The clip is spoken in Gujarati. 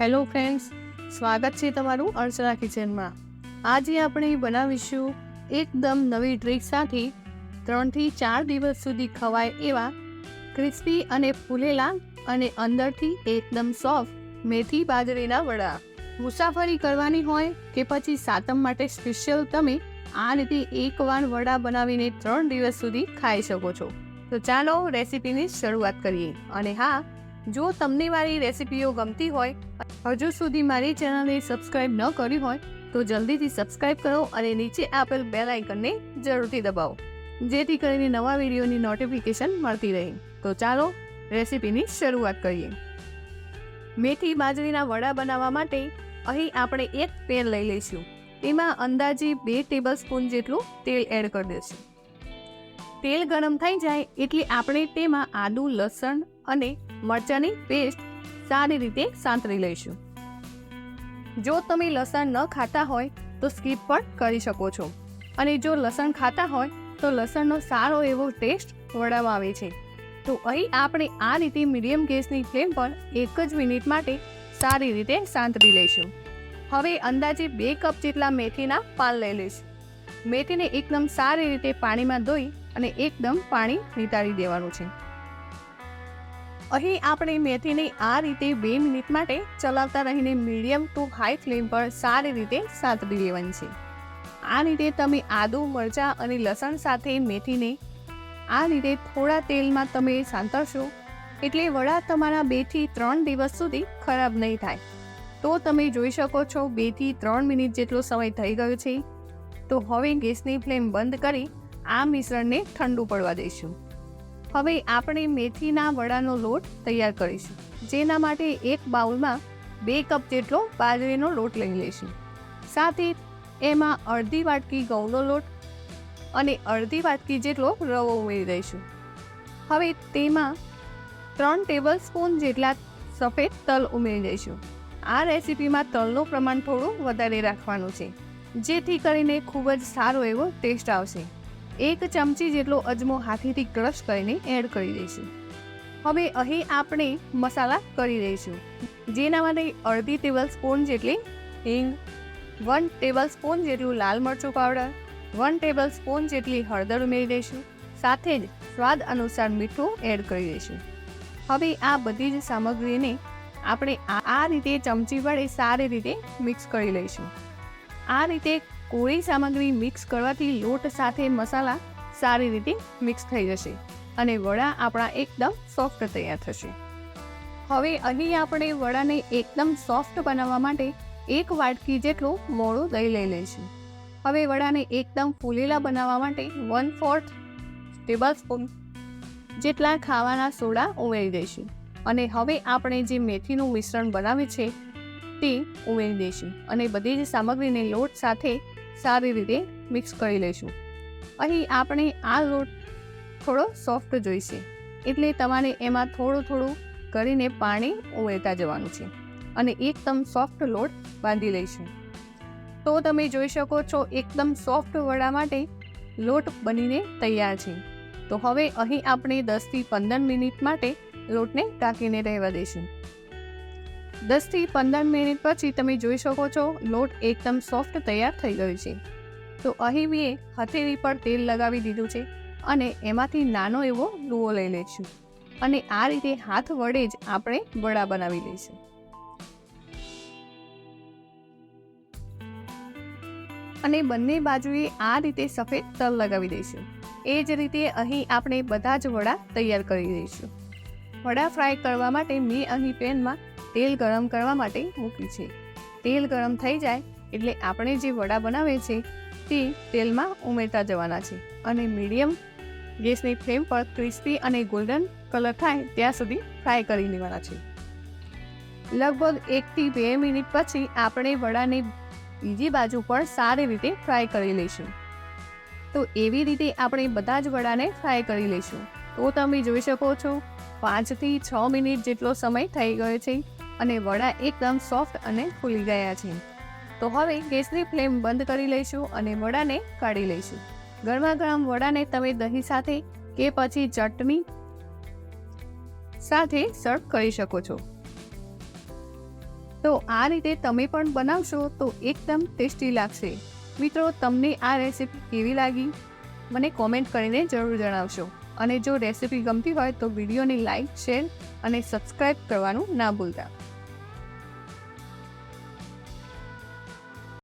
હેલો ફ્રેન્ડ્સ સ્વાગત છે તમારું અર્ચના કિચનમાં. આજે આપણે બનાવીશું એકદમ નવી ટ્રીક સાથે ત્રણથી ચાર દિવસ સુધી ખવાય એવા ક્રિસ્પી અને ફૂલેલા અને અંદરથી એકદમ સોફ્ટ મેથી બાજરીના વડા. મુસાફરી કરવાની હોય કે પછી સાતમ માટે સ્પેશિયલ તમે આ રીતે એકવાર વડા બનાવીને ત્રણ દિવસ સુધી ખાઈ શકો છો. તો ચાલો રેસીપીની શરૂઆત કરીએ. અને હા, જો તમને મારી રેસીપીઓ ગમતી હોય હજુ સુધી મારી ચેનલને સબસ્ક્રાઇબ ન કરી હોય તો જલ્દીથી સબસ્ક્રાઇબ કરો અને નીચે આપેલ બેલ આઇકનને જરૂરથી દબાવો, જેથી કરીને નવા વિડીયોની નોટિફિકેશન મળતી રહે. તો ચાલો રેસીપીની શરૂઆત કરીએ. મેથી બાજરીના વડા બનાવવા માટે અહીં આપણે એક પેન લઈ લઈશું. તેમાં અંદાજે બે ટેબલ સ્પૂન જેટલું તેલ એડ કરી દઈશું. તેલ ગરમ થઈ જાય એટલે આપણે તેમાં આદુ, લસણ અને મરચાંની પેસ્ટ સારી રીતે સાંતળી લઈશું. જો તમે લસણ ન ખાતા હોય, તો સ્કીપ પણ કરી શકો છો. અને જો લસણ ખાતા હોય, તો લસણનો સારો એવો ટેસ્ટ વડામાં આવે છે. તો અહીં આપણે આ રીતે મીડિયમ ગેસની ફ્લેમ પર એક જ મિનિટ માટે સારી રીતે સાંતળી લઈશું. હવે અંદાજે બે કપ જેટલા મેથીના પાન લઈ લઈશું. મેથીને એકદમ સારી રીતે પાણીમાં ધોઈ અને એકદમ પાણી નિતારી દેવાનું છે. અહીં આપણે મેથીને આ રીતે બે મિનિટ માટે ચલાવતા રહીને મીડિયમ ટુ હાઈ ફ્લેમ પર સારી રીતે સાતડી લેવાની છે. આ રીતે તમે આદુ, મરચાં અને લસણ સાથે મેથીને આ રીતે થોડા તેલમાં તમે સાંતરશો એટલે વડા તમારા બેથી ત્રણ દિવસ સુધી ખરાબ નહીં થાય. તો તમે જોઈ શકો છો બેથી ત્રણ મિનિટ જેટલો સમય થઈ ગયો છે. તો હવે ગેસની ફ્લેમ બંધ કરી આ મિશ્રણને ઠંડુ પડવા દઈશું. હવે આપણે મેથીના વડાનો લોટ તૈયાર કરીશું. જેના માટે એક બાઉલમાં બે કપ જેટલો બાજરીનો લોટ લઈ લઈશું. સાથે એમાં અડધી વાટકી ઘઉંનો લોટ અને અડધી વાટકી જેટલો રવો ઉમેરી દઈશું. હવે તેમાં ત્રણ ટેબલ સ્પૂન જેટલા સફેદ તલ ઉમેરી દઈશું. આ રેસીપીમાં તલનું પ્રમાણ થોડું વધારે રાખવાનું છે, જેથી કરીને ખૂબ જ સારો એવો ટેસ્ટ આવશે. એક ચમચી જેટલો અજમો હાથેથી ક્રશ કરીને એડ કરી દઈશું. હવે અહીં આપણે મસાલા કરી દઈશું. જેના માટે અડધી ટેબલ સ્પૂન જેટલી હિંગ, વન ટેબલ સ્પૂન જેટલું લાલ મરચું પાવડર, વન ટેબલ સ્પૂન જેટલી હળદર ઉમેરી દઈશું. સાથે જ સ્વાદ અનુસાર મીઠું એડ કરી દઈશું. હવે આ બધી જ સામગ્રીને આપણે આ રીતે ચમચી વડે સારી રીતે મિક્સ કરી લઈશું. આ રીતે કોળી સામગ્રી મિક્સ કરવાથી લોટ સાથે મસાલા સારી રીતે મિક્સ થઈ જશે અને વડા આપણા એકદમ સોફ્ટ તૈયાર થશે. હવે અહીં આપણે વડાને એકદમ સોફ્ટ બનાવવા માટે એક વાટકી જેટલું મોળું દહીં લઈ લઈશું. હવે વડાને એકદમ ફૂલેલા બનાવવા માટે વન ફોર્થ ટેબલ સ્પૂન જેટલા ખાવાના સોડા ઉમેરી દઈશું. અને હવે આપણે જે મેથીનું મિશ્રણ બનાવ્યું છે તે ઉમેરી દઈશું અને બધી જ સામગ્રીને લોટ સાથે સારી રીતે મિક્સ કરી લઈશું. અહીં આપણે આ લોટ થોડો સોફ્ટ જોઈશે, એટલે તમારે એમાં થોડું થોડું કરીને પાણી ઉમેરતા જવાનું છે અને એકદમ સોફ્ટ લોટ બાંધી લઈશું. તો તમે જોઈ શકો છો એકદમ સોફ્ટ વડા માટે લોટ બનીને તૈયાર છે. તો હવે અહીં આપણે દસથી પંદર મિનિટ માટે લોટને ઢાંકીને રહેવા દઈશું. દસથી પંદર મિનિટ પછી તમે જોઈ શકો છો, લોટ એકદમ સોફ્ટ તૈયાર થઈ ગયો છે. તો અહીં મેં હથેળી પર તેલ લગાવી દીધું છે અને એમાંથી નાનો એવો લુઓ લઈ લઈશું. અને આ રીતે હાથ વડે જ આપણે વડા બનાવી લઈશું. અને બંને બાજુએ આ રીતે સફેદ તલ લગાવી દઈશું. એ જ રીતે અહીં આપણે બધા જ વડા તૈયાર કરી દઈશું. વડા ફ્રાય કરવા માટે મેં અહીં પેનમાં તેલ ગરમ કરવા માટે મૂકી છે. તેલ ગરમ થઈ જાય એટલે આપણે જે વડા બનાવીએ છીએ તે તેલમાં ઉમેરતા જવાના છે અને મીડિયમ ગેસની ફ્લેમ પર ક્રિસ્પી અને ગોલ્ડન કલર થાય ત્યાં સુધી ફ્રાય કરી લેવાના છે. લગભગ એકથી બે મિનિટ પછી આપણે વડાને બીજી બાજુ પર સારી રીતે ફ્રાય કરી લઈશું. તો એવી રીતે આપણે બધા જ વડાને ફ્રાય કરી લઈશું. તો તમે જોઈ શકો છો, પાંચથી છ મિનિટ જેટલો સમય થઈ ગયો છે. અને વડા એકદમ સોફ્ટ અને ફૂલી ગયા છે. તો હવે ગેસની ફ્લેમ બંધ કરી લઈશું અને વડાને કાઢી લઈશું. ગરમા ગરમ વડાને તમે દહીં સાથે કે પછી ચટણી સાથે સર્વ કરી શકો છો. તો આ રીતે તમે પણ બનાવશો તો એકદમ ટેસ્ટી લાગશે. મિત્રો, તમને આ રેસીપી કેવી લાગી? મને કોમેન્ટ કરીને જરૂર જણાવશો. અને જો રેસીપી ગમતી હોય તો વિડીયોને લાઇક શેર અને સબસ્ક્રાઈબ કરવાનું ના ભૂલતા.